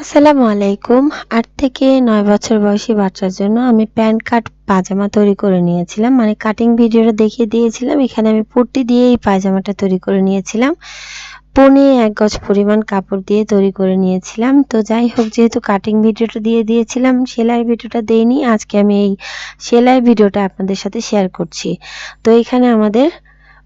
আসসালামু আলাইকুম। আট থেকে নয় বছর বয়সী বাচ্চার জন্য আমি প্যান্ট কাট পাজামা তৈরি করে নিয়েছিলাম। মানে কাটিং ভিডিওটা দেখিয়ে দিয়েছিলাম। এখানে আমি পট্টি দিয়ে এই পায়জামাটা তৈরি করে নিয়েছিলাম। পনে এক গজ পরিমাণ কাপড় দিয়ে তৈরি করে নিয়েছিলাম। তো যাই হোক, যেহেতু কাটিং ভিডিওটা দিয়ে দিয়েছিলাম, সেলাই ভিডিওটা দেইনি। আজকে আমি এই সেলাই ভিডিওটা আপনাদের সাথে শেয়ার করছি। তো এখানে আমাদের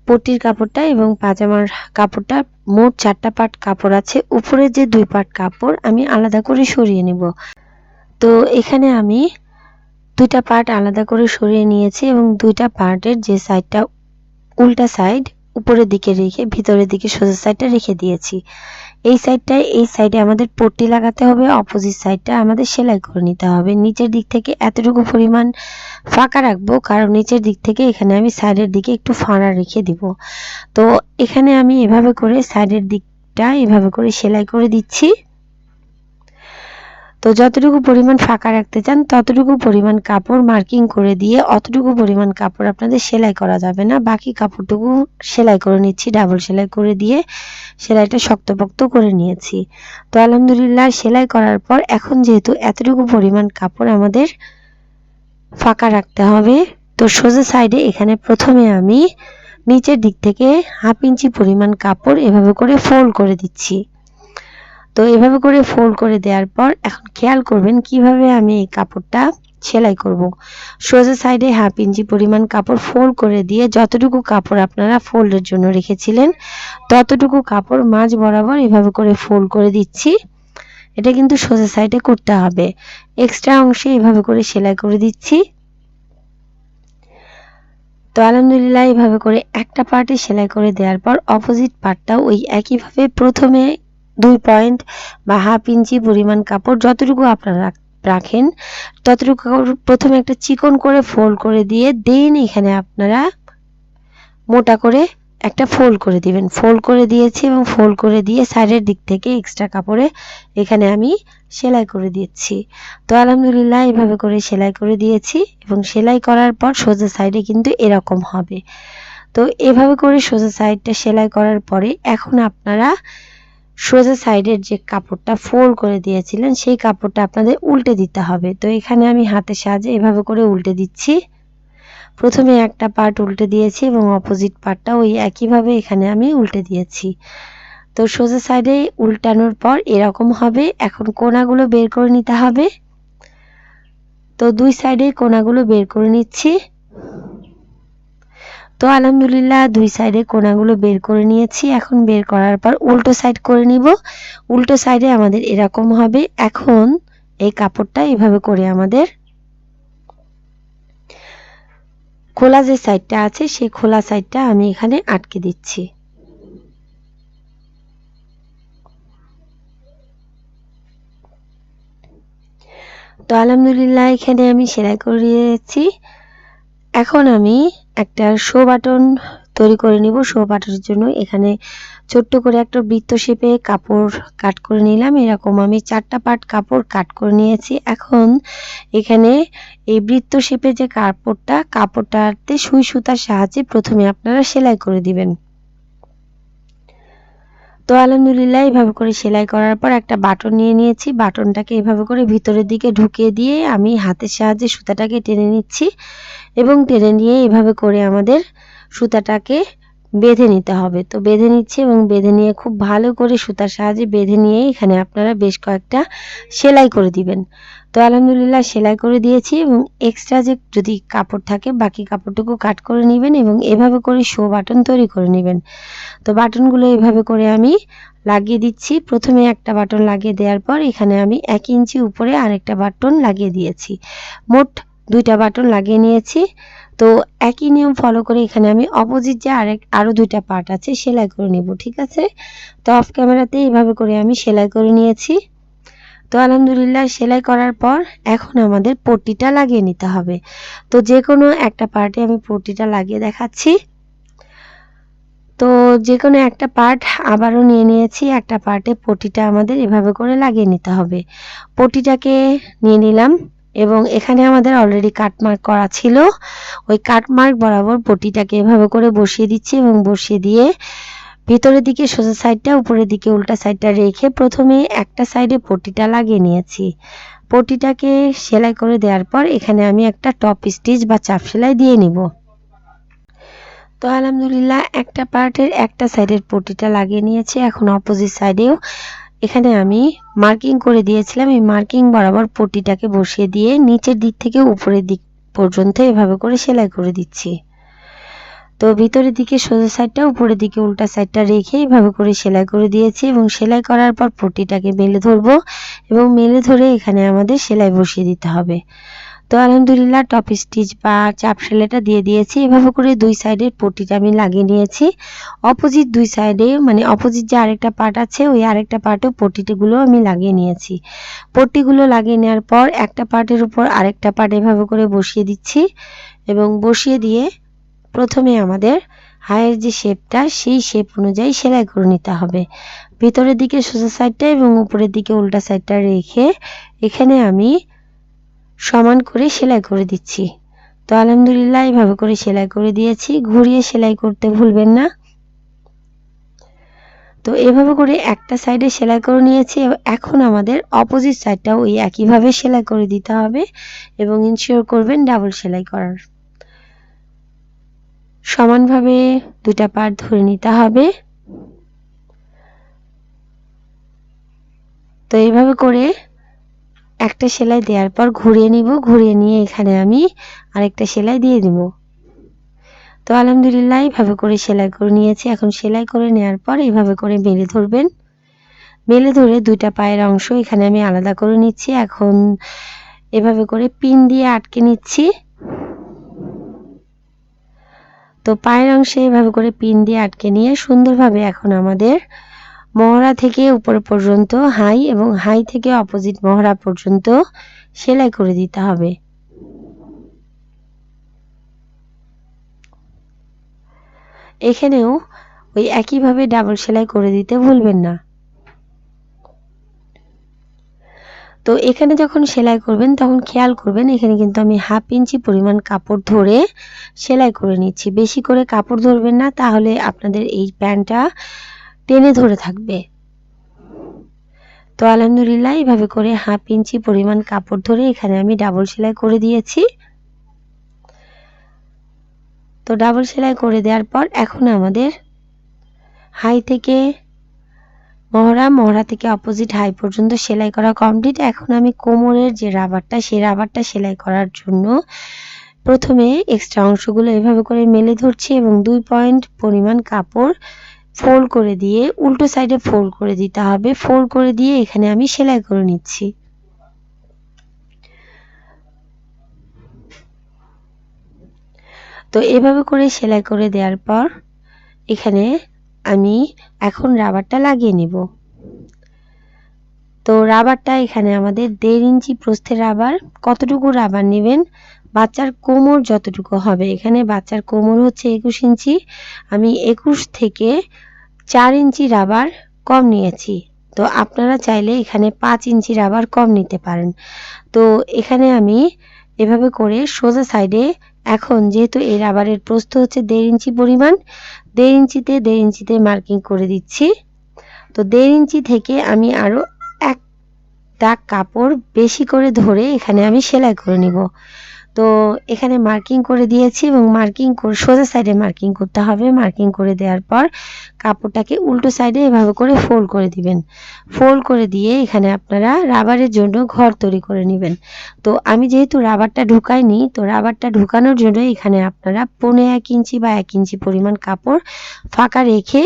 পট্টির কাপড়টা এবং পাজামার কাপড়টা, মোট চারটা পাট কাপড় আছে। উপরে যে দুই পাট কাপড়, আমি আলাদা করে সরিয়ে নিব। তো এখানে আমি দুইটা পার্ট আলাদা করে সরিয়ে নিয়েছি এবং দুইটা পার্টের যে সাইডটা উল্টা সাইড উপরের দিকে রেখে, ভিতরের দিকে সোজা সাইডটা রেখে দিয়েছি। এই সাইডটায় এই সাইডে আমাদের পট্টি লাগাতে হবে অপোজিট সাইডটা আমাদের সেলাই করে নিতে হবে। নিচের দিক থেকে এতটুকু পরিমাণ ফাঁকা রাখব, কারণ নিচের দিক থেকে এখানে আমি সাইডের দিকে একটু ফাঁড়া রেখে দিব। তো এখানে আমি এভাবে করে সাইডের দিকটা এভাবে করে সেলাই করে দিচ্ছি। তো যতটুকু পরিমাণ ফাঁকা রাখতে চান, ততটুকু পরিমাণ কাপড় মার্কিং করে দিয়ে অতটুকু পরিমাণ কাপড় আপনাদের সেলাই করা যাবে না। বাকি কাপড়টুকু সেলাই করে নিচ্ছি, ডাবল সেলাই করে দিয়ে সেলাইটা শক্তপোক্ত করে নিয়েছি। তো আলহামদুলিল্লাহ, সেলাই করার পর এখন যেহেতু এতটুকু পরিমাণ কাপড় আমাদের ফাঁকা রাখতে হবে, তো সোজা সাইডে এখানে প্রথমে আমি নিচের দিক থেকে হাফ ইঞ্চি পরিমাণ কাপড় এভাবে করে ফোল্ড করে দিচ্ছি। তো এভাবে করে ফোল্ড করে দেওয়ার পর এখন খেয়াল করবেন কীভাবে আমি এই কাপড়টা সেলাই করব। সোজা সাইডে হাফ ইঞ্চি পরিমাণ কাপড় ফোল্ড করে দিয়ে যতটুকু কাপড় আপনারা ফোল্ডের জন্য রেখেছিলেন, ততটুকু কাপড় মাঝ বরাবর এভাবে করে ফোল্ড করে দিচ্ছি। এটা কিন্তু সোজা সাইডে করতে হবে। এক্সট্রা অংশে এভাবে করে সেলাই করে দিচ্ছি। তো আলহামদুলিল্লাহ এইভাবে করে একটা পার্টে সেলাই করে দেওয়ার পর অপোজিট পার্টটাও ওই একইভাবে প্রথমে দুই পয়েন্ট বা হাফ ইঞ্চি পরিমাণ কাপড় যতটুকু আপনারা রাখেন, ততটুকু প্রথমে একটা চিকন করে ফোল্ড করে দিয়ে দেন এখানে আপনারা মোটা করে একটা ফোল্ড করে দিবেন। ফোল্ড করে দিয়েছি এবং ফোল্ড করে দিয়ে সাইডের দিক থেকে এক্সট্রা কাপড়ে এখানে আমি সেলাই করে দিচ্ছি তো আলহামদুলিল্লাহ এভাবে করে সেলাই করে দিয়েছি এবং সেলাই করার পর সোজা সাইডে কিন্তু এরকম হবে। তো এভাবে করে সোজা সাইডটা সেলাই করার পরে এখন আপনারা সোজা সাইডের যে কাপড়টা ফোল্ড করে দিয়েছিলেন, সেই কাপড়টা আপনাদের উল্টে দিতে হবে। তো এখানে আমি হাতের সাহায্যে এভাবে করে উল্টে দিচ্ছি। প্রথমে একটা পার্ট উল্টে দিয়েছি এবং অপোজিট পার্টটা ওই একইভাবে এখানে আমি উল্টে দিয়েছি। তো সোজা সাইডে উল্টানোর পর এরকম হবে। এখন কোনাগুলো বের করে নিতে হবে। তো দুই সাইডে কোনাগুলো বের করে নিচ্ছি। তো আলহামদুলিল্লাহ দুই সাইডে কোনাগুলো বের করে নিয়েছি। এখন বের করার পর উল্টো সাইড করে নিব। উল্টো সাইডে আমাদের এরকম হবে। এখন এই কাপড়টা এভাবে করে আমাদের খোলা যে সাইডটা আছে, সেই খোলা সাইডটা আমি এখানে আটকে দিচ্ছি। তো আলহামদুলিল্লাহ এখানে আমি সেলাই করিয়েছি এখন আমি একটা শো বাটন তৈরি করে নিব। শো বাটনের জন্য এখানে ছোট্ট করে একটা বৃত্ত শেপে কাপড় কাট করে নিলাম। এরকম আমি চারটা পার্ট কাপড় কাট করে নিয়েছি। এখন এখানে এই বৃত্ত শেপে যে কাপড়টা, কাপড়টাতে সুই সুতার সাহায্যে প্রথমে আপনারা সেলাই করে দিবেন। তো আলহামদুলিল্লাহ এইভাবে করে সেলাই করার পর একটা বাটন নিয়ে নিয়েছি। বাটনটাকে এভাবে করে ভিতরের দিকে ঢুকিয়ে দিয়ে আমি হাতের সাহায্যে সুতাটাকে টেনে নিচ্ছি এবং টেনে নিয়ে এভাবে করে আমাদের সুতাটাকে বেঁধে নিতে হবে। তো বেঁধে নিচ্ছি এবং বেঁধে নিয়ে খুব ভালো করে সুতার সাহায্যে বেঁধে নিয়ে এখানে আপনারা বেশ কয়েকটা সেলাই করে দিবেন। তো আলহামদুলিল্লাহ সেলাই করে দিয়েছি এবং এক্সট্রা যে যদি কাপড় থাকে বাকি কাপড়টুকু কাট করে নেবেন এবং এভাবে করে শো বাটন তৈরি করে নেবেন। তো বাটনগুলো এভাবে করে আমি লাগিয়ে দিচ্ছি। প্রথমে একটা বাটন লাগিয়ে দেওয়ার পর এখানে আমি এক ইঞ্চি উপরে আরেকটা বাটন লাগিয়ে দিয়েছি। মোট দুইটা বাটন লাগিয়ে নিয়েছি। তো একই নিয়ম ফলো করে এখানে আমি অপোজিট যে আরেক আরও দুইটা পার্ট আছে, সেলাই করে নেব, ঠিক আছে? তো অফ ক্যামেরাতে এইভাবে করে আমি সেলাই করে নিয়েছি। তো আলহামদুলিল্লাহ, সেলাই করার পর এখন আমাদের পট্টিটা লাগিয়ে নিতে হবে। তো যে কোনো একটা পার্টে আমি পট্টিটা লাগিয়ে দেখাচ্ছি। তো যে কোনো একটা পার্ট আবারও নিয়ে নিয়েছি, একটা পার্টে পটিটা আমাদের এভাবে করে লাগিয়ে নিতে হবে। পটিটাকে নিয়ে নিলাম। এবং এখানে আমাদের অলরেডি কাটমার্ক করা ছিল। ওই কাটমার্ক বরাবর পটিটাকে এভাবে করে বসিয়ে দিচ্ছি এবং বসিয়ে দিয়ে ভিতরের দিকে সোজা সাইডটা উপরের দিকে উল্টা সাইডটা রেখে প্রথমে একটা সাইডে পট্টিটা লাগিয়ে নিয়েছি। পটিটাকে সেলাই করে দেওয়ার পর এখানে আমি একটা টপ স্টিচ বা চাপ সেলাই দিয়ে নিব। তো আলহামদুলিল্লাহ একটা পার্টের একটা সাইডের পট্টিটা লাগিয়ে নিয়েছি। এখন অপোজিট সাইডেও এখানে আমি মার্কিং করে দিয়েছিলাম। এই মার্কিং বরাবর পটিটাকে বসিয়ে দিয়ে নিচের দিক থেকে উপরের দিক পর্যন্ত এভাবে করে সেলাই করে দিচ্ছি। তো ভিতরের দিকে সোজা সাইডটা উপরের দিকে উল্টা সাইডটা রেখে এভাবে করে সেলাই করে দিয়েছি এবং সেলাই করার পর পটিটাকে মেলে ধরবো এবং মেলে ধরে এখানে আমাদের সেলাই বসিয়ে দিতে হবে। তো আলহামদুলিল্লাহ, টপ স্টিচ বা চাপ সেলাইটা দিয়ে দিয়েছি। এভাবে করে দুই সাইডের পটিটা আমি লাগিয়ে নিয়েছি। অপোজিট দুই সাইডে মানে অপোজিট যে আরেকটা পার্ট আছে, ওই আরেকটা পার্টেও পট্টিগুলো আমি লাগিয়ে নিয়েছি। পট্টিগুলো লাগিয়ে নেওয়ার পর একটা পার্টের উপর আরেকটা পার্ট এভাবে করে বসিয়ে দিচ্ছি এবং বসিয়ে দিয়ে প্রথমে আমাদের হায়ের যে শেপটা, সেই শেপ অনুযায়ী সেলাই করে নিতে হবে। ভিতরের দিকে সোজা সাইডটা এবং উপরের দিকে উল্টা সাইডটা রেখে এখানে আমি সমান করে সেলাই করে দিচ্ছি। তো আলহামদুলিল্লাহ এইভাবে করে সেলাই করে দিয়েছি। ঘুরিয়ে সেলাই করতে ভুলবেন না। তো এভাবে করে একটা সাইডে সেলাই করে নিয়েছি। এখন আমাদের অপোজিট সাইডটাও ওই একইভাবে সেলাই করে দিতে হবে এবং ইনশিওর করবেন ডাবল সেলাই করার। সমানভাবে দুটা পার্ট ধরে নিতে হবে। তো এইভাবে করে একটা সেলাই দেওয়ার পর ঘুরিয়ে নিব, ঘুরিয়ে নিয়ে এখানে আমি আরেকটা সেলাই দিয়ে দিব। তো আলহামদুলিল্লাহ, এইভাবে করে সেলাই করে নিয়েছি। এখন সেলাই করে নেওয়ার পর এইভাবে করে মেলে ধরবেন। মেলে ধরে দুইটা পায়ের অংশ এখানে আমি আলাদা করে নিচ্ছি। এখন এভাবে করে পিন দিয়ে আটকে নিচ্ছি। তো পায়ের অংশে এভাবে করে পিন দিয়ে আটকে নিয়ে সুন্দরভাবে এখন আমাদের মহড়া থেকে উপর পর্যন্ত, হাই এবং হাই থেকে অপোজিট মহড়া পর্যন্ত সেলাই করে দিতে হবে। এখানেও ওই একইভাবে ডাবল সেলাই করে দিতে ভুলবেন না। তো এখানে যখন সেলাই করবেন, তখন খেয়াল করবেন, এখানে কিন্তু আমি হাফ ইঞ্চি পরিমাণ কাপড় ধরে সেলাই করে নিচ্ছি। বেশি করে কাপড় ধরবেন না, তাহলে আপনাদের এই প্যান্টটা টেনে ধরে থাকবে। তো আলহামদুলিল্লাহ, এইভাবে করে হাফ ইঞ্চি পরিমাণ কাপড় ধরে এখানে আমি ডাবল সেলাই করে দিয়েছি। তো ডাবল সেলাই করে দেওয়ার পর এখন আমাদের হাই থেকে মহড়া মহড়া থেকে অপোজিট হাই পর্যন্ত সেলাই করা কমপ্লিট এখন আমি কোমরের যে রাবারটা সেই রাবারটা সেলাই করার জন্য প্রথমে এক্সট্রা অংশগুলো এভাবে করে মেলে ধরছি এবং দুই পয়েন্ট পরিমাণ কাপড় ফোল্ড করে দিয়ে উল্টো সাইডে ফোল্ড করে দিতে হবে। ফোল্ড করে দিয়ে এখানে আমি সেলাই করে নিচ্ছি। তো এভাবে করে সেলাই করে দেওয়ার পর এখানে আমি এখন রাবারটা লাগিয়ে নিব। তো রাবারটা এখানে আমাদের দেড় ইঞ্চি প্রস্থের রাবার। কতটুকু রাবার নেবেন? বাচ্চার কোমর যতটুকু হবে। এখানে বাচ্চার কোমর হচ্ছে একুশ ইঞ্চি। আমি একুশ থেকে চার ইঞ্চি রাবার কম নিয়েছি। তো আপনারা চাইলে এখানে পাঁচ ইঞ্চি রাবার কম নিতে পারেন। তো এখানে আমি এভাবে করে সোজা সাইডে এখন যেহেতু এই রাবারের প্রস্থ হচ্ছে দেড় ইঞ্চি পরিমাণ, দেড় ইঞ্চিতে দেড় ইঞ্চিতে মার্কিং করে দিচ্ছি। তো দেড় ইঞ্চি থেকে আমি আরও দাগ কাপড় বেশি করে ধরে এখানে আমি সেলাই করে নিব। তো এখানে মার্কিং করে দিয়েছি এবং মার্কিং করে, সোজা সাইডে মার্কিং করতে হবে। মার্কিং করে দেওয়ার পর কাপড়টাকে উল্টো সাইডে এভাবে করে ফোল্ড করে দিবেন। ফোল্ড করে দিয়ে এখানে আপনারা রাবারের জন্য ঘর তৈরি করে নেবেন। তো আমি যেহেতু রাবারটা ঢুকাইনি, তো রাবারটা ঢুকানোর জন্য এখানে আপনারা পৌনে এক ইঞ্চি বা এক ইঞ্চি পরিমাণ কাপড় ফাঁকা রেখে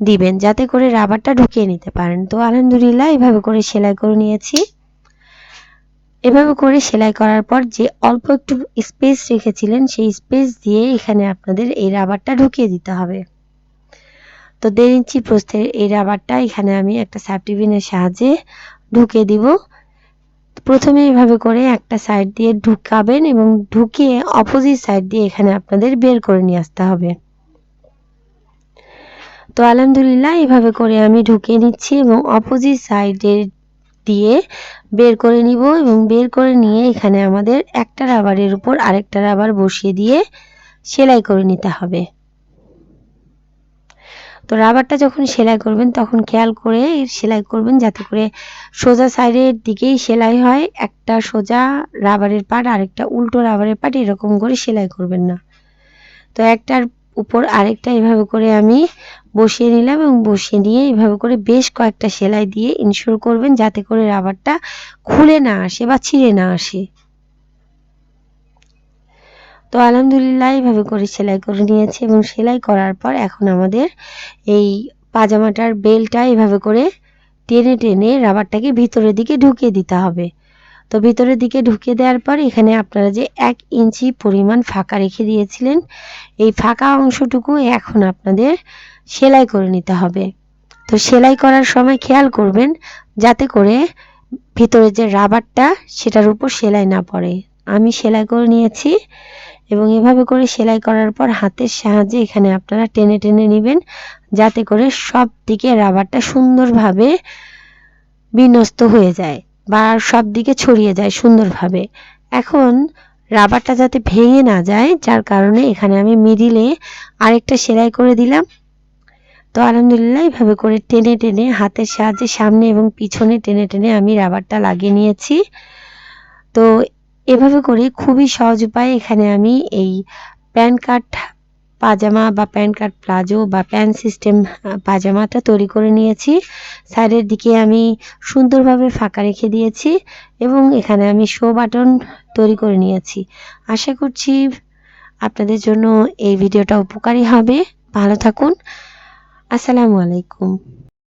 দিবেন, যাতে করে রাবারটা ঢুকিয়ে নিতে পারেন। তো আলহামদুলিল্লাহ, এভাবে করে সেলাই করে নিয়েছি। এভাবে করে সেলাই করার পর যে অল্প একটু স্পেস রেখেছিলেন, সেই স্পেস দিয়ে এখানে আপনাদের এই রাবারটা ঢুকিয়ে দিতে হবে। তো দেড় ইঞ্চি প্রস্থের এই রাবারটা এখানে আমি একটা স্যাপটিভিনের সাহায্যে ঢুকিয়ে দিব। প্রথমে এভাবে করে একটা সাইড দিয়ে ঢুকাবেন এবং ঢুকিয়ে অপোজিট সাইড দিয়ে এখানে আপনাদের বের করে নিয়ে আসতে হবে। তো আলহামদুলিল্লাহ, এভাবে করে আমি ঢুকিয়ে নিচ্ছি এবং অপোজিট সাইডে দিয়ে বের করে নিব এবং বের করে নিয়ে এখানে আমাদের একটা রাবারের উপর আরেকটা রাবার বসিয়ে দিয়ে সেলাই করে নিতে হবে। তো রাবারটা যখন সেলাই করবেন, তখন খেয়াল করে সেলাই করবেন যাতে করে সোজা সাইডের দিকেই সেলাই হয়। একটা সোজা রাবারের পাট, আরেকটা উল্টো রাবারের পাট, এরকম করে সেলাই করবেন না। তো একটার উপর আরেকটা এভাবে করে আমি বসিয়ে নিলাম এবং বসিয়ে নিয়ে এভাবে করে বেশ কয়েকটা সেলাই দিয়ে ইনশিওর করবেন যাতে করে রাবারটা খুলে না আসে বা ছিঁড়ে না আসে। তো আলহামদুলিল্লাহ এইভাবে করে সেলাই করে নিয়েছি এবং সেলাই করার পর এখন আমাদের এই পাজামাটার বেলটা এভাবে করে টেনে টেনে রাবারটাকে ভিতরের দিকে ঢুকিয়ে দিতে হবে। তো ভিতরের দিকে ঢুকিয়ে দেওয়ার পর এখানে আপনারা যে এক ইঞ্চি পরিমাণ ফাঁকা রেখে দিয়েছিলেন, এই ফাঁকা অংশটুকু এখন আপনাদের সেলাই করে নিতে হবে। তো সেলাই করার সময় খেয়াল করবেন যাতে করে ভিতরে যে রাবারটা সেটার উপর সেলাই না পড়ে। আমি সেলাই করে নিয়েছি এবং এভাবে করে সেলাই করার পর হাতের সাহায্যে এখানে আপনারা টেনে টেনে নেবেন যাতে করে সব দিকে রাবারটা সুন্দরভাবে বিন্যস্ত হয়ে যায়। বা সব দিকে ছড়িয়ে যায় সুন্দরভাবে। এখন রাবারটা যাতে ভেঙে না যায়, যার কারণে এখানে আমি মিডিলে আরেকটা সেলাই করে দিলাম। তো আলহামদুলিল্লাহ এইভাবে করে টেনে টেনে হাতের সাহায্যে সামনে এবং পিছনে টেনে টেনে আমি রাবারটা লাগিয়ে নিয়েছি। তো এভাবে করে খুবই সহজ উপায়ে এখানে আমি এই প্যান কাট পাজামা বা প্যান্ট কাট প্লাজো বা প্যান্ট সিস্টেম পাজামাটা তৈরি করে নিয়েছি। সাইডের দিকে আমি সুন্দরভাবে ফাঁকা রেখে দিয়েছি এবং এখানে আমি শো বাটন তৈরি করে নিয়েছি। আশা করছি আপনাদের জন্য এই ভিডিওটা উপকারী হবে। ভালো থাকুন। আসসালামু আলাইকুম।